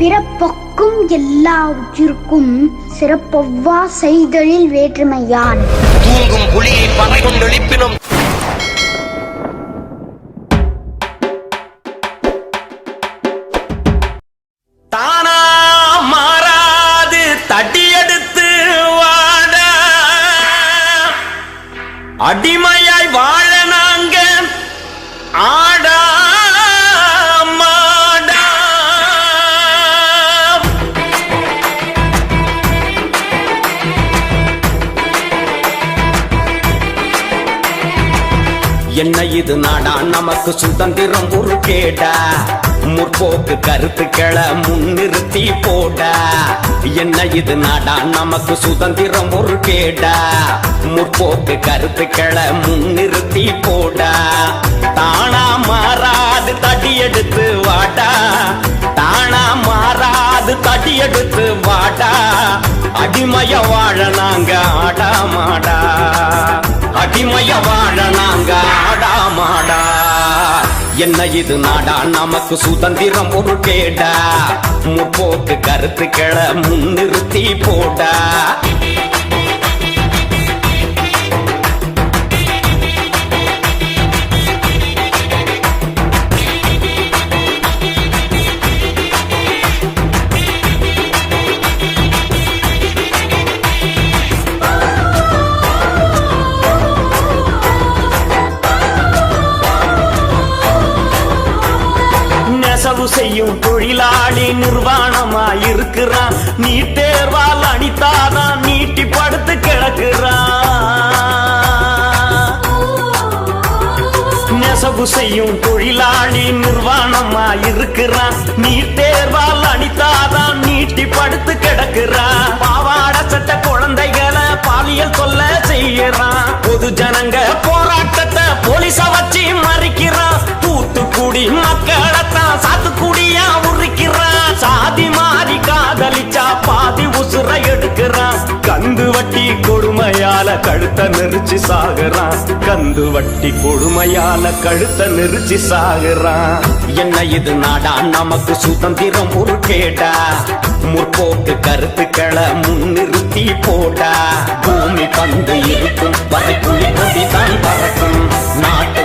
பிறப்பொக்கும் எல்லா உயிர்க்கும் சிறப்பொவ்வா செய்தொழில் வேற்றுமையான். தூங்கும் புலியை பறக்கும் கொண்டெழுப்பினும் தானா மாறாது தட்டியெடுத்து வாட. அடிமையாய் வாழ நாங்க ஆடா என்ன இது நாடா? நமக்கு சுதந்திரம் ஒரு கேடா முற்போக்கு கருத்துக்களை முன்னிறுத்தி போட. என்ன இது நாடா? நமக்கு சுதந்திரம் ஒரு கேடா முற்போக்கு கருத்துக்களை முன்னிறுத்தி போட. தானா மாறாது தடி எடுத்து வாடா. தானா மாறாது தடி எடுத்து வாடா. அடிமைய வாழ நாங்க ஆடா மாடா அடிமைய வாழ நாங்க ஆடா மாடா. என்ன இது நாடா? நமக்கு சுதந்திரம் ஒரு கேடா முற்போக்கு கருத்துக்களை முன்னிறுத்தி போடா. செய்யும் தொழிலாளி நிர்வாணமா இருக்கிறான் நீ தேர்வால் அணித்தாதான் நீட்டி படுத்து கிடக்குறான். நெசவு செய்யும் தொழிலாளி நிர்வாணமா இருக்கிறான் நீ தேர்வால் அணித்தாதான் நீட்டி படுத்து கிடக்குறான். பாவாட சட்ட குழந்தைகளை பாலியல் கொல்ல செய்யறான் பொது ஜனங்க போராட்டத்தை போலீஸ வச்சு மறிக்கிறான். தூத்துக்குடி மக்கள் கொடுமையால கழுத்த நெரிச்சு சாகுறான். கந்து வட்டி கொடுமையால கழுத்த நெரிச்சு சாகுறான். என்ன இது நாடா? நமக்கு சுதந்திரம் ஒரு கேடா. முற்போக்கு கருத்துக்களை முன்னிறுத்தி போட்டா பூமி பந்து இருக்கும் வரை புலி கொடிதான் பறக்கும். நாட்டு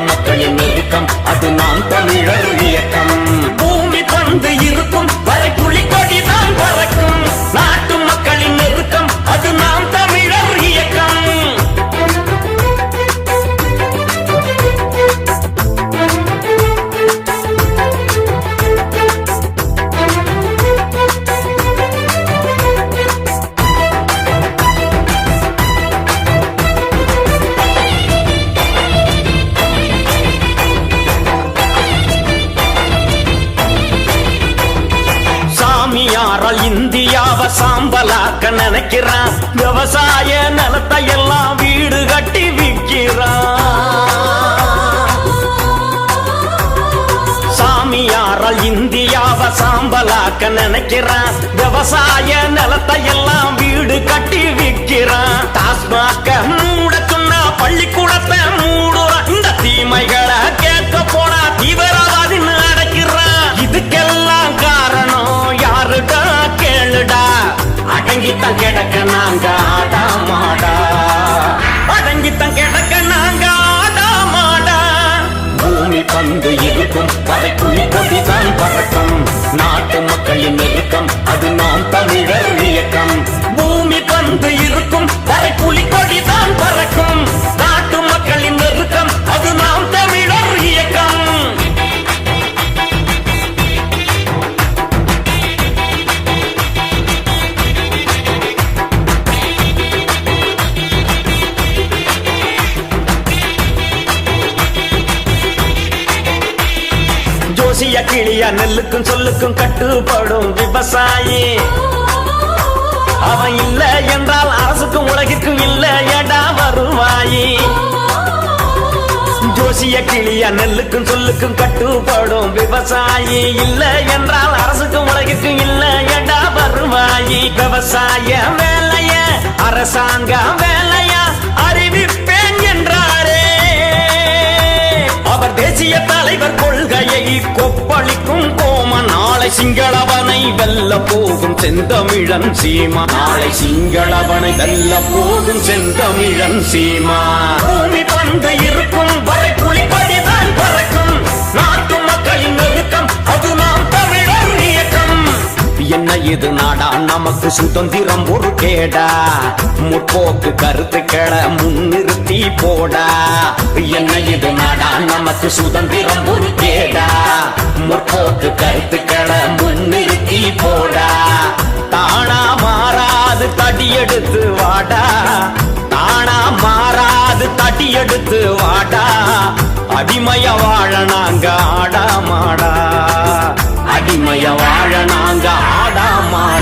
சாம்பலாக்க நினைக்கிறான் விவசாய நிலத்தை எல்லாம் வீடு கட்டி விற்கிறான். சாமியாரால் இந்தியாவை சாம்பலாக்க நினைக்கிறான் விவசாய நிலத்தை எல்லாம் வீடு கட்டி விற்கிறான். டாஸ்மாக நாங்க ஆடா மாடா? அடங்கித்தான் கிடக்க நாங்க ஆடா மாடா? பூமி பந்து இருக்கும் வரை கொடிதான் பறக்கும். நாட்டு மக்களின் நெருக்கம் அது ஊசிய கிளியா நெல்லுக்கும் சொல்லுக்கும் கட்டுப்படும் விவசாயி. அவன் இல்ல என்றால் அரசுக்கும் உலகிற்கும் இல்ல ஏடா வருவாயி? ஜோசிய கிளியா நெல்லுக்கும் சொல்லுக்கும் கட்டுப்படும் விவசாயி இல்ல என்றால் அரசுக்கும் உலகிற்கும் இல்ல ஏடா வருவாயி? விவசாய வேலைய அரசாங்க வேலைய அறிவிப்பேன் என்றாரே. அவர் தேசிய தலைவர் கொப்பளிக்கும் கோம நாளை சிங்களவனை வெல்ல போகும் செந்தமிழன் சீமா. நாளை சிங்களவனை வெல்ல போகும் செந்தமிழன் சீமா. பூமி பந்து இருக்கும் வரை புலிப்படிதான் பறக்கும். நாட்டு மக்களின் நெருக்கம் அது நாம் தமிழர் இயக்கம். என்ன இது நாடா? நமக்கு சுதந்திரம் ஒரு கேடா. முற்போக்கு கருத்துக்களை முன்னிறுத்தி போடா. என்ன இது நாடா? நமக்கு சுதந்திரம் ஒரு கேடா கருத்து கருத்துக்களை முன்னிறுத்தி போடா. தானா மாறாது தடி எடுத்து வாடா. தானா மாறாது தடி எடுத்து வாடா. அடிமைய வாழ நாங்க ஆடா மாடா அடிமைய வாழ நாங்க ஆடா மாடா